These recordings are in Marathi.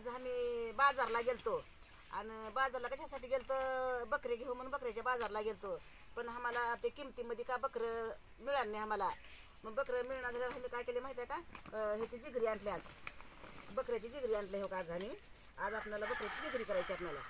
आज आम्ही बाजारला गेलतो. आणि बाजारला कशासाठी गेलतो? बकरे घेऊ म्हणून बकऱ्याच्या बाजारला गेलतो. पण आम्हाला ते किमतीमध्ये का बकरं मिळालं नाही आम्हाला? मग बकरं मिळणार झाल्यावर आम्ही काय केले माहिती आहे का ह्याची जिगरी आणली आज. बकऱ्याची जिगरी आणली हो का आज आम्ही? आज आपल्याला बकऱ्याची जिगरी करायची आपल्याला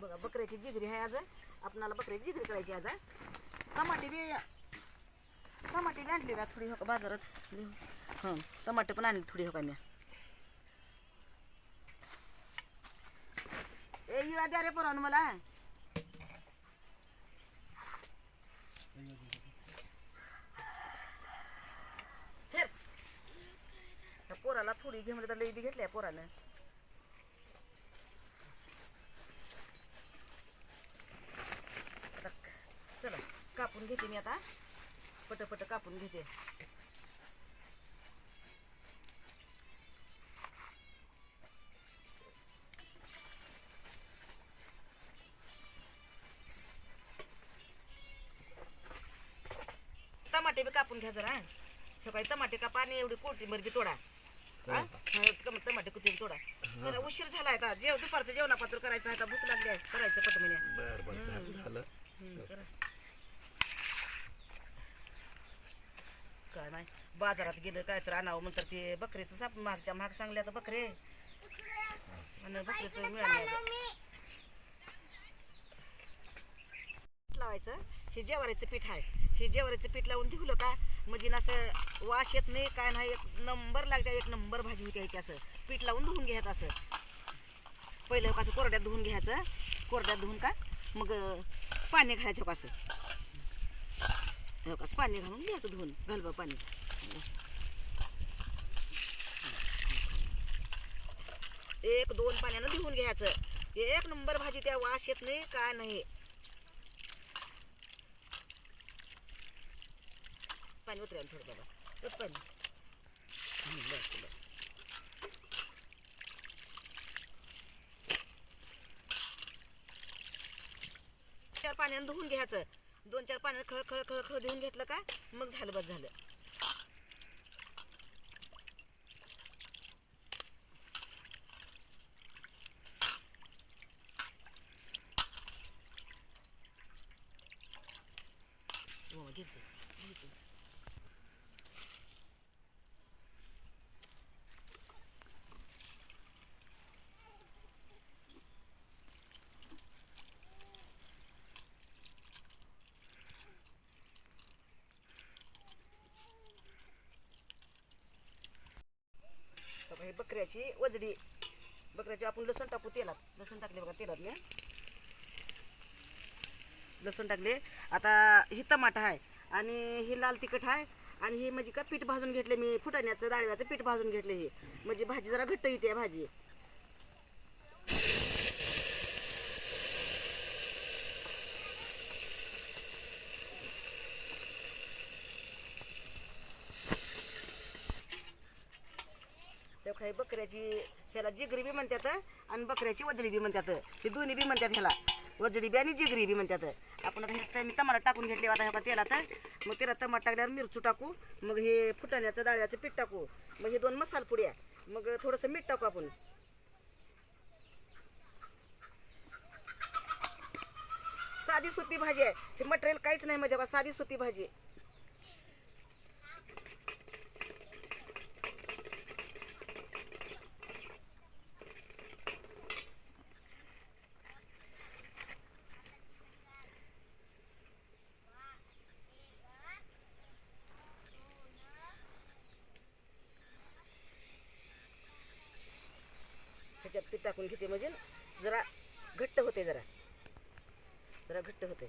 बघा बकऱ्याची जिगरी आहे आज. आपणाला बकऱ्याची जिगरी करायची आज टमाटे बी टमाटे बी आणली का थोडी हो का बाजारात. हां टमाटे पण आणली थोडी हो का मी. ए इळा द्या रे पोरानं मला. पोराला थोडी घे म्हणजे तर लई बी घेतल्या पोरानं आता चला कापून घेते मी आता. पट पट कापून घेते. टमाटे बी कापून घ्या जरा. हे काय टमाटे कापा आणि एवढी कोथिंबीर बी तोडा. हा? हा, टम- टमाटे कुठे तोडा. जरा उशीर झालाय आता. जेव दुपारचं जेवणापात्र करायचं आहे आता. भूक लागली आहे. करायचं पट म्हणे बर बर झालं झालं हम्म, करा. काय नाही बाजारात गेलं काय तर आणावं म्हणतात ते. बकरीचं साप मागच्या महाग सांगल्या तर बकरे. आणि बकरीचं मिळालं लावायचं. हे जेवारीचं पीठ आहे. हे जेवारीचं पीठ लावून धुवलं का? म्हणजे ना असं वास येत नाही काय नाही एक नंबर लागते एक नंबर भाजी होती ह्याची असं. पीठ लावून धुवून घ्यायचं असं. पहिलं हो कोरड्यात धुवून घ्यायचं. कोरड्यात धुवून का? मग पाणी घालायचं हो का हो का? पाणी घालून घ्यायचं धुवून घालवा पाणी. एक दोन पाण्यानं धुवून घ्यायचं. एक नंबर भाजी त्या वास येत नाही काय नाही. पाणी उतरायला थोडं बाबा. पाणी. बस बस. चार पाण्यानं धुवून घ्यायचं. दोन चार पाण्यानं खळ खळ खळ खळ धुवून घेतलं का मग झालं बस झालं. हे बकऱ्याची वजडी. बकऱ्याची आपण लसूण टाकू तेलात. लसूण टाकले बघा तेलात लसूण टाकले. आता ही टमाटा आहे. आणि ही लाल तिखट आहे. आणि ही म्हणजे का पीठ भाजून घेतले मी फुटाण्याचं डाळव्याचं पीठ भाजून घेतले हे. म्हणजे भाजी जरा घट्ट येते भाजी. काही बकऱ्याची ह्याला जिगरी बी म्हणतात आणि बकऱ्याची वजडी बी म्हणतात. हे दोन्ही बी म्हणतात ह्याला. वजडी बी आणि जिगरी बी म्हणतात. आपण आता हे मी टमाटा टाकून घेतले आता ह्या तेलात. मग तेला तमाट टाकल्यावर मिरचू टाकू. मग हे फुटाण्याचं डाळ्याचं पीठ टाकू. मग हे दोन मसाल पुड्या. मग थोडंसं मीठ टाकू आपण. साधी सोपी भाजी आहे. ती मटेरियल काहीच नाही म्हणजे बघा साधी सोपी भाजी. टाकून घेते म्हणजे जरा घट्ट होते जरा. जरा घट्ट होते.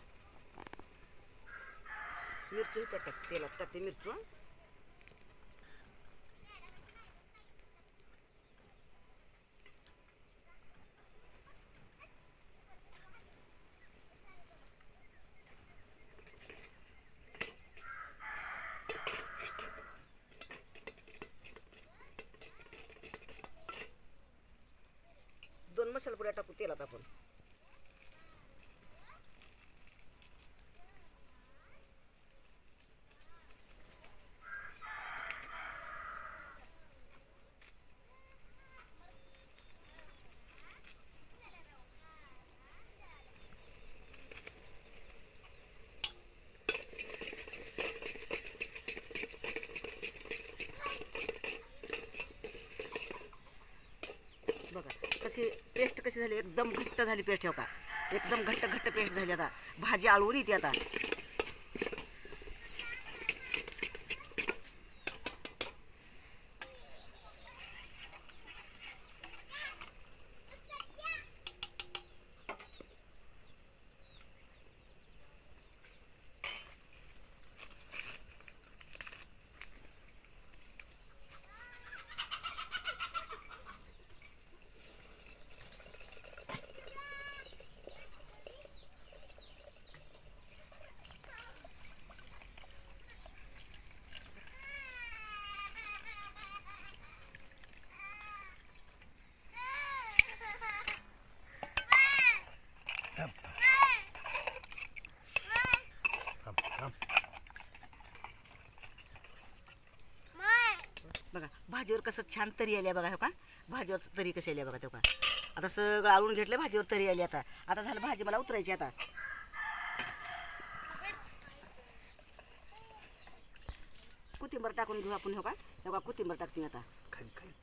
मिरची ह्याच्यात टाक तेलात टाकते मिरचू मसाला पुड्या टाकू तेलात आपण बघा कशी पेस्ट कशी झाली? एकदम घट्ट झाली पेस्ट ठेव का एकदम घट्ट घट्ट पेस्ट झाली आता. भाजी आळवून येते आता बघा भाजीवर कसं छान तरी आली आहे बघा हो का? भाजीवर तरी कशी आली आहे बघा तो का? आता सगळं आळून घेतलं भाजीवर तरी आली आता. आता झालं भाजी मला उतरायची आता. कोथिंबर टाकून घेऊ आपण हो का? हो का कोथिंबर टाकते आता.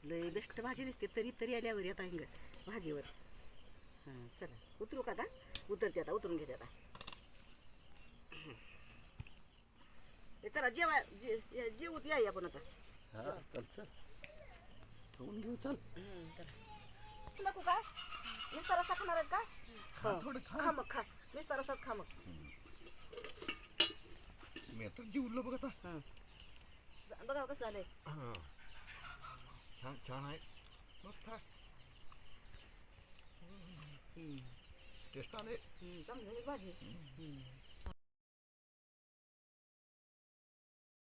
लय बेस्ट भाजी दिसते तरी तरी आल्यावर आता हिंग भाजीवर. हां चला उतरू का आता? उतरते आता उतरून घेते आता. चला जेवा जे जेवूत या आपण आता. चल चल. ठेवून घेऊ चल. नको का? नुसता रसा खाणार आहेत का? खा. थोडं खा. खा मग खा. नुसता रसाच खा मग. मी आता जेवलो बघ आता. हं. बघा कसं झालंय. हा. छान छान आहे. मस्त आहे. टेस्ट आले चांगली झाली भाजी.